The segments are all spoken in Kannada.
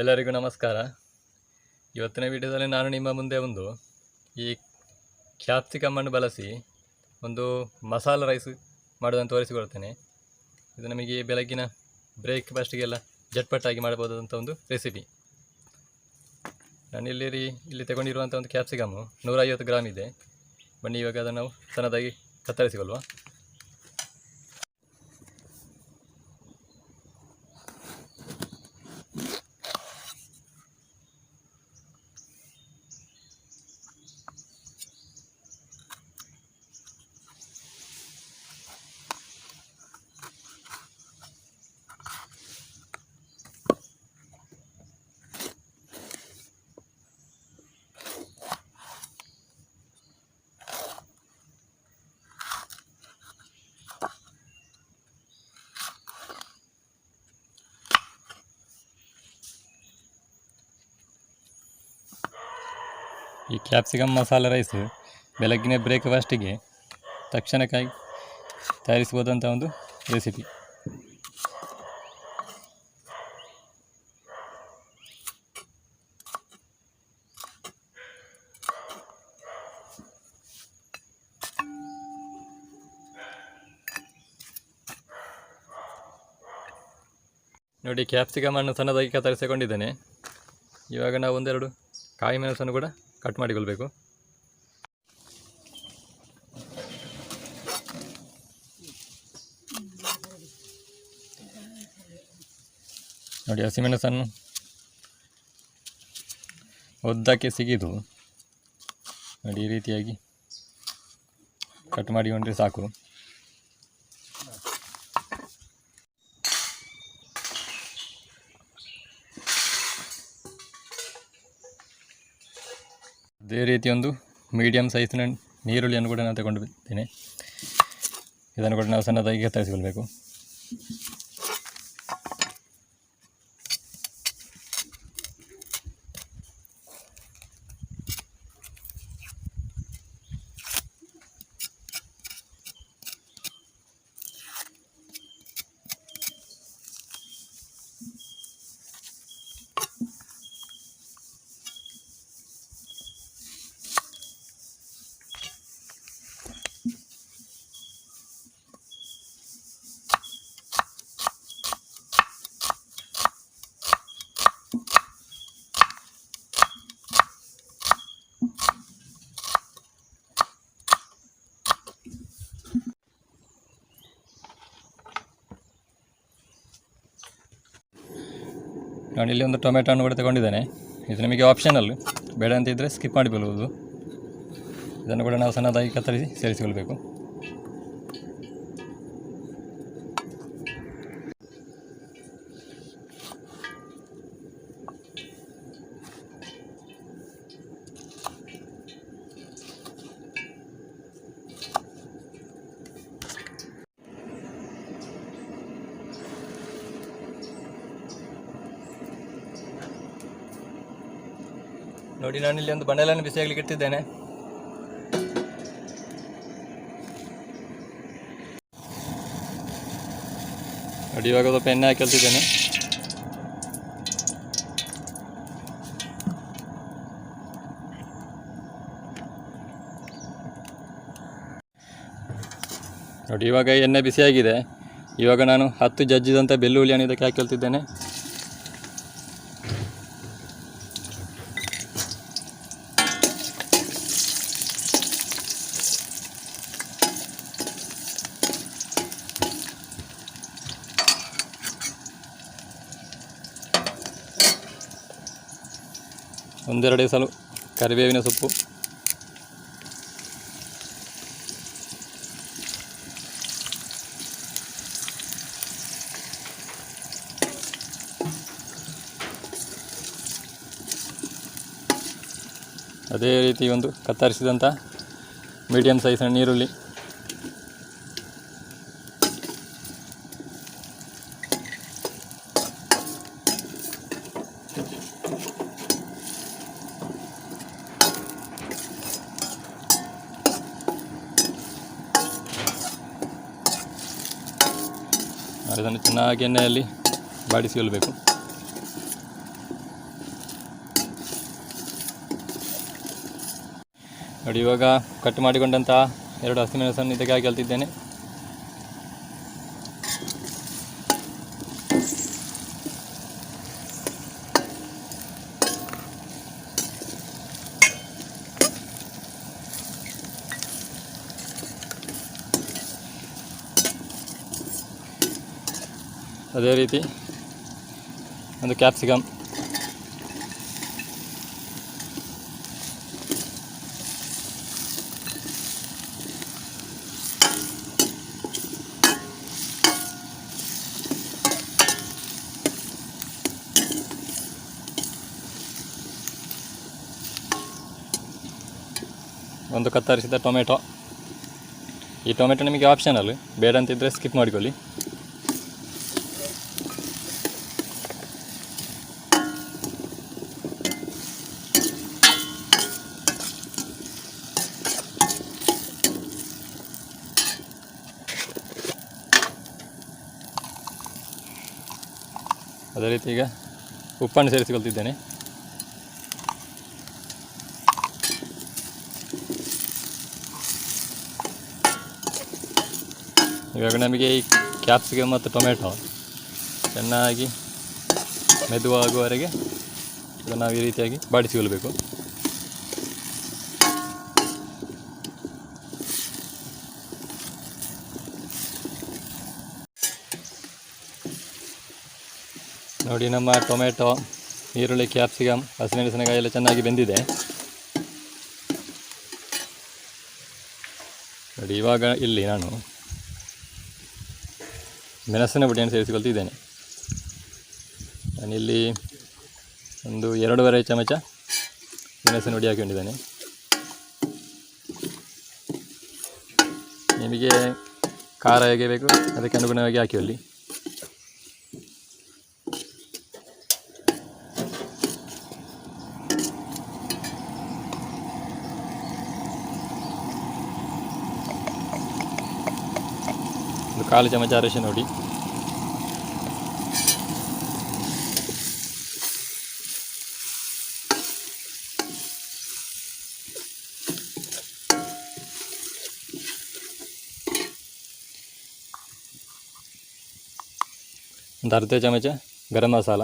ಎಲ್ಲರಿಗೂ ನಮಸ್ಕಾರ. ಇವತ್ತಿನ ವಿಡಿಯೋದಲ್ಲಿ ನಾನು ನಿಮ್ಮ ಮುಂದೆ ಒಂದು ಈ ಕ್ಯಾಪ್ಸಿಕಮ್ಮನ್ನು ಬಳಸಿ ಒಂದು ಮಸಾಲ ರೈಸ್ ಮಾಡೋದನ್ನು ತೋರಿಸಿಕೊಡ್ತೇನೆ. ಇದು ನಮಗೆ ಬೆಳಗ್ಗಿನ ಬ್ರೇಕ್ಫಾಸ್ಟಿಗೆಲ್ಲ ಜಟ್ಪಟ್ಟಾಗಿ ಮಾಡಬಹುದಾದಂಥ ಒಂದು ರೆಸಿಪಿ. ನಾನು ಇಲ್ಲಿ ಇಲ್ಲಿ ತಗೊಂಡಿರುವಂಥ ಒಂದು ಕ್ಯಾಪ್ಸಿಕಮ್ಮು ನೂರೈವತ್ತು ಗ್ರಾಮ್ ಇದೆ. ಬನ್ನಿ ಇವಾಗ ಅದನ್ನು ನಾವು ಸಣ್ಣದಾಗಿ ಕತ್ತರಿಸಿಕೊಳ್ಳುವ. ಈ ಕ್ಯಾಪ್ಸಿಕಮ್ ಮಸಾಲೆ ರೈಸ್ ಬೆಳಗ್ಗಿನ ಬ್ರೇಕ್ಫಾಸ್ಟಿಗೆ ತಕ್ಷಣಕ್ಕಾಗಿ ತಯಾರಿಸ್ಬೋದಂಥ ಒಂದು ರೆಸಿಪಿ ನೋಡಿ ಕ್ಯಾಪ್ಸಿಕಮನ್ನು ಸಣ್ಣದಾಗಿ ಕತ್ತರಿಸಿಕೊಂಡಿದ್ದೇನೆ. ಇವಾಗ ನಾವು ಒಂದೆರಡು ಕಾಯಿ ಮೆಣಸನ್ನು ಕೂಡ ಕಟ್ ಮಾಡಿಕೊಳ್ಬೇಕು. ನೋಡಿ ಹಸಿಮೆಣಸನ್ನು ಉದ್ದಕ್ಕೆ ಸಿಗಿದು ನೋಡಿ ಈ ರೀತಿಯಾಗಿ ಕಟ್ ಮಾಡಿಕೊಂಡ್ರೆ ಸಾಕು. ಅದೇ ರೀತಿ ಒಂದು ಮೀಡಿಯಮ್ ಸೈಜ್ನ ನೀರುಳ್ಳಿಯನ್ನು ಕೂಡ ನಾನು ತಗೊಂಡು ಬಿದ್ದೇನೆ ಇದನ್ನು ಕೂಡ ನಾವು ಸಣ್ಣದಾಗಿ ಕತ್ತರಿಸಿಕೊಳ್ಬೇಕು. ನಾನು ಇಲ್ಲಿ ಒಂದು ಟೊಮೆಟೊವನ್ನು ಕೂಡ ತಗೊಂಡಿದ್ದೇನೆ. ಇದು ನಿಮಗೆ ಆಪ್ಷನಲ್ ಬೇಡ ಅಂತ ಇದ್ದರೆ ಸ್ಕಿಪ್ ಮಾಡಿಬಿಡ್ಬೋದು ಇದನ್ನು ಕೂಡ ನಾವು ಸಣ್ಣದಾಗಿ ಕತ್ತರಿಸಿ ಸೇರಿಸಿಕೊಳ್ಬೇಕು. ನೋಡಿ ನಾನು ಇಲ್ಲಿ ಒಂದು ಬಂಡಲನ್ನು ಬಿಸಿಯಾಗಲಿಕ್ಕೆ ಇಟ್ಟಿದ್ದೇನೆ. ನೋಡಿ, ಇವಾಗ ಸ್ವಲ್ಪ ಎಣ್ಣೆ ಹಾಕಿ ಕಲ್ತಿದ್ದೇನೆ ನೋಡಿ, ಇವಾಗ ಎಣ್ಣೆ ಬಿಸಿಯಾಗಿದೆ. ಇವಾಗ ನಾನು ಹತ್ತು ಜಜ್ಜಿದಂಥ ಬೆಳ್ಳುಳ್ಳಿಯನ್ನು ಇದಕ್ಕೆ ಹಾಕಿ ಕಲ್ತಿದ್ದೇನೆ ಒಂದೆರಡು ಸಲ ಕರಿಬೇವಿನ ಸೊಪ್ಪು. ಅದೇ ರೀತಿ ಒಂದು ಕತ್ತರಿಸಿದಂಥ ಮೀಡಿಯಮ್ ಸೈಜ್ನ ನೀರುಳ್ಳಿ. ಅದನ್ನು ಚೆನ್ನಾಗಿ ಎಣ್ಣೆಯಲ್ಲಿ ಬಾಡಿಸಿಕೊಳ್ಳಬೇಕು ನೋಡಿ ಇವಾಗ ಕಟ್ ಮಾಡಿಕೊಂಡಂತಹ ಎರಡು ಹಸಿಮೆಣಸನ್ನು ಇದಕ್ಕೆ ಹಾಕಿ ಹೇಳ್ತಿದ್ದೇನೆ ಅದೇ ರೀತಿ ಒಂದು ಕ್ಯಾಪ್ಸಿಕಮ್. ಒಂದು ಕತ್ತರಿಸಿದ ಟೊಮೆಟೊ. ಈ ಟೊಮೆಟೊ ನಿಮಗೆ ಆಪ್ಷನಲ್ ಬೇಡ ಅಂತಿದ್ದರೆ ಸ್ಕಿಪ್ ಮಾಡಿಕೊಳ್ಳಿ. ಅದೇ ರೀತಿ ಈಗ ಉಪ್ಪನ್ನು ಸೇರಿಸಿಕೊಳ್ತಿದ್ದೇನೆ. ಇವಾಗ ನಮಗೆ ಈ ಕ್ಯಾಪ್ಸಿಕಮ್ ಮತ್ತು ಟೊಮೆಟೊ ಚೆನ್ನಾಗಿ ಮೆದುವಾಗುವವರೆಗೆ ನಾವು ಈ ರೀತಿಯಾಗಿ ಬಾಡಿಸಿಕೊಳ್ಬೇಕು ನೋಡಿ, ನಮ್ಮ ಟೊಮೆಟೊ, ಈರುಳ್ಳಿ ಕ್ಯಾಪ್ಸಿಕಮ್ ಹಸಿಮೆಣಸಿನಕಾಯಿ ಎಲ್ಲ ಚೆನ್ನಾಗಿ ಬೆಂದಿದೆ. ನೋಡಿ, ಇವಾಗ ಇಲ್ಲಿ ನಾನು ಮೆಣಸಿನ ಪುಡಿಯನ್ನು ಸೇರಿಸಿಕೊಳ್ತಿದ್ದೇನೆ. ನಾನಿಲ್ಲಿ ಒಂದು ಎರಡೂವರೆ ಚಮಚ ಮೆಣಸಿನ ಹುಡಿ ಹಾಕಿಕೊಂಡಿದ್ದೇನೆ. ನಿಮಗೆ ಖಾರ ಹೇಗೆ ಬೇಕು, ಅದಕ್ಕೆ ಅನುಗುಣವಾಗಿ ಹಾಕಿಕೊಳ್ಳಿ ಒಂದು ಕಾಲು ಚಮಚ ಅರಿಶಿನ ನೋಡಿ. ಒಂದು ಅರ್ಧ ಚಮಚ ಗರಂ ಮಸಾಲ.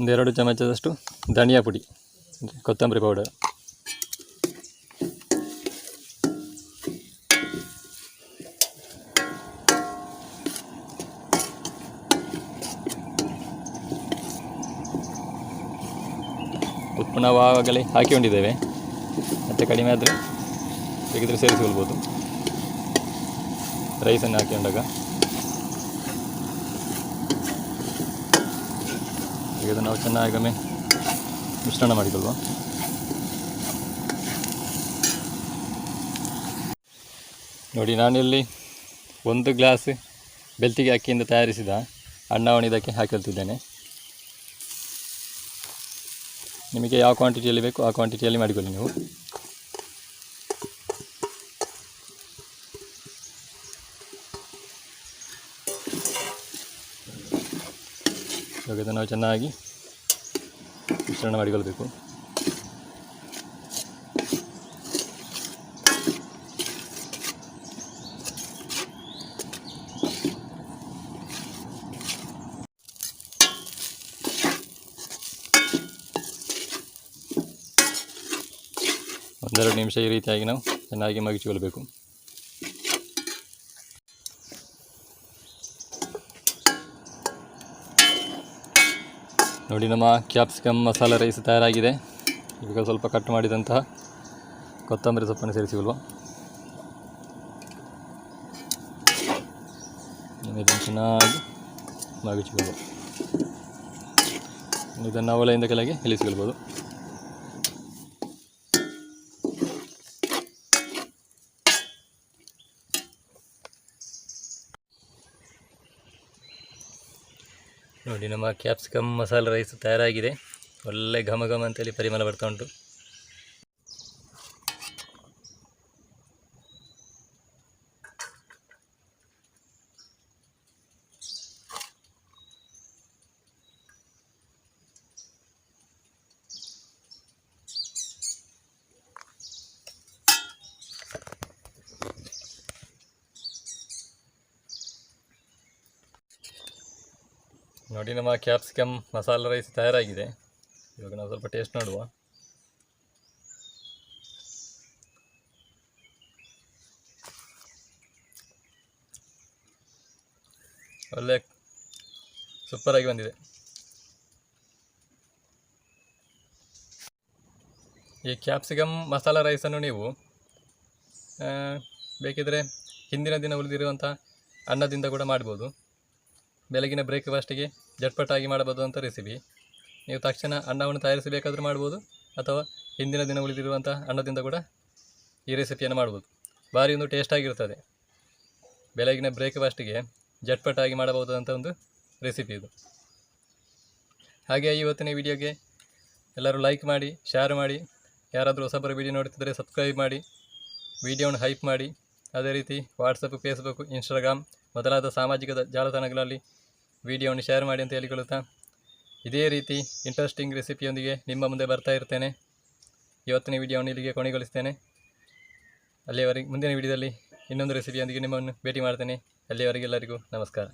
ಒಂದೆರಡು ಚಮಚದಷ್ಟು ಧನಿಯಾ ಪುಡಿ ಕೊತ್ತಂಬರಿ ಪೌಡರ್. ಉಪ್ಪು ನಾವು ಆವಾಗಲೇ ಹಾಕಿಕೊಂಡಿದ್ದೇವೆ. ಮತ್ತು ಕಡಿಮೆ ಆದರೆ ಬೇಕಿದ್ರೆ ಸೇರಿಸಿಕೊಳ್ಬೋದು. ರೈಸನ್ನು ಹಾಕಿಕೊಂಡಾಗ. ಈಗ ಇದನ್ನು ನಾವು ಚೆನ್ನಾಗಿ ಮಿಶ್ರಣ ಮಾಡಿಕೊಳ್ಳುವ. ನೋಡಿ ಇಲ್ಲಿ ಒಂದು ಗ್ಲಾಸ್ ಬೆಲ್ತಿಗೆ ಅಕ್ಕಿಯಿಂದ ತಯಾರಿಸಿದ ಅಣ್ಣವನ್ನು ಇದಕ್ಕೆ ಹಾಕಿಕೊಳ್ತಿದ್ದೇನೆ ನಿಮಗೆ ಯಾವ ಕ್ವಾಂಟಿಟಿಯಲ್ಲಿ ಬೇಕು ಆ ಕ್ವಾಂಟಿಟಿಯಲ್ಲಿ ಮಾಡಿಕೊಳ್ಳಿ ನೀವು. ಇದನ್ನು ನಾವು ಚೆನ್ನಾಗಿ ಮಿಶ್ರಣ ಮಾಡಿಕೊಳ್ಬೇಕು. ಒಂದೆರಡು ನಿಮಿಷ ಈ ರೀತಿಯಾಗಿ ನಾವು ಚೆನ್ನಾಗಿ ಮಗಿಚಿಕೊಳ್ಬೇಕು ನೋಡಿ ನಮ್ಮ ಕ್ಯಾಪ್ಸಿಕಮ್ ಮಸಾಲೆ ರೈಸ್ ತಯಾರಾಗಿದೆ. ಈಗ ಸ್ವಲ್ಪ ಕಟ್ ಮಾಡಿದಂತಹ ಕೊತ್ತಂಬರಿ ಸೊಪ್ಪನ್ನು ಸೇರಿಸಿಕೊಳ್ಳುವ. ಇದನ್ನು ಚೆನ್ನಾಗಿ ಮಗಿಚಿಕೊಳ್ಳುವ ಇದನ್ನು ಅವಲೆಯಿಂದ ಕೆಳಗೆ ಇಳಿಸಿಕೊಳ್ಬೋದು. ನೋಡಿ ನಮ್ಮ ಕ್ಯಾಪ್ಸಿಕಮ್ ಮಸಾಲೆ ರೈಸ್ ತಯಾರಾಗಿದೆ. ಒಳ್ಳೆ ಘಮ ಘಮ ಅಂತೇಳಿ ಪರಿಮಳ ಬರ್ತಾ ಉಂಟು. ನೋಡಿ, ನಮ್ಮ ಕ್ಯಾಪ್ಸಿಕಮ್ ಮಸಾಲ ರೈಸ್ ತಯಾರಾಗಿದೆ. ಇವಾಗ ನಾವು ಸ್ವಲ್ಪ ಟೇಸ್ಟ್ ನೋಡುವ. ಒಳ್ಳೆ ಸೂಪರಾಗಿ ಬಂದಿದೆ. ಈ ಕ್ಯಾಪ್ಸಿಕಮ್ ಮಸಾಲ ರೈಸನ್ನು ನೀವು ಬೇಕಿದ್ದರೆ ಬೇಕಿದ್ರೆ ಹಿಂದಿನ ದಿನ ಉಳಿದಿರುವಂಥ ಅನ್ನದಿಂದ ಕೂಡ ಮಾಡ್ಬೋದು. ಬೆಳಗಿನ ಬ್ರೇಕ್ಫಾಸ್ಟಿಗೆ ಮಾಡಬಹುದು ಅಂತ ರೆಸಿಪಿ ನೀವು ತಕ್ಷಣ ಅನ್ನವನ್ನು ತಯಾರಿಸಬೇಕಾದ್ರೂ ಮಾಡ್ಬೋದು, ಅಥವಾ ಹಿಂದಿನ ದಿನ ಉಳಿದಿರುವಂಥ ಅನ್ನದಿಂದ ಕೂಡ ಈ ರೆಸಿಪಿಯನ್ನು ಮಾಡ್ಬೋದು. ಭಾರಿ ಒಂದು ಟೇಸ್ಟಾಗಿರ್ತದೆ ಬೆಳಗಿನ ಬ್ರೇಕ್ಫಾಸ್ಟಿಗೆ ಜಟ್ಪಟಾಗಿ ಮಾಡಬಹುದಾದಂಥ ಒಂದು ರೆಸಿಪಿ ಇದು. ಹಾಗೆ ಇವತ್ತಿನ ವಿಡಿಯೋಗೆ ಎಲ್ಲರೂ ಲೈಕ್ ಮಾಡಿ ಶೇರ್ ಮಾಡಿ, ಯಾರಾದರೂ ಹೊಸಬರ ವಿಡಿಯೋ ನೋಡ್ತಿದ್ದರೆ ಸಬ್ಸ್ಕ್ರೈಬ್ ಮಾಡಿ ವಿಡಿಯೋನ ಹೈಪ್ ಮಾಡಿ. ಅದೇ ರೀತಿ ವಾಟ್ಸಪ್ ಫೇಸ್ಬುಕ್ ಇನ್ಸ್ಟಾಗ್ರಾಮ್ ಮೊದಲಾದ ಸಾಮಾಜಿಕ ಜಾಲತಾಣಗಳಲ್ಲಿ ವಿಡಿಯೋವನ್ನು ಶೇರ್ ಮಾಡಿ ಅಂತ ಹೇಳಿಕೊಳ್ಳುತ್ತಾ, ಇದೇ ರೀತಿ ಇಂಟ್ರೆಸ್ಟಿಂಗ್ ರೆಸಿಪಿಯೊಂದಿಗೆ ನಿಮ್ಮ ಮುಂದೆ ಬರ್ತಾ ಇರ್ತೇನೆ. ಇವತ್ತಿನ ವಿಡಿಯೋವನ್ನು ಇಲ್ಲಿಗೆ ಕೊನೆಗೊಳಿಸ್ತೇನೆ. ಅಲ್ಲಿಯವರೆಗೆ ಮುಂದಿನ ವಿಡಿಯೋದಲ್ಲಿ ಇನ್ನೊಂದು ರೆಸಿಪಿಯೊಂದಿಗೆ ನಿಮ್ಮನ್ನು ಭೇಟಿ ಮಾಡ್ತೇನೆ. ಅಲ್ಲಿಯವರೆಗೆ ಎಲ್ಲರಿಗೂ ನಮಸ್ಕಾರ.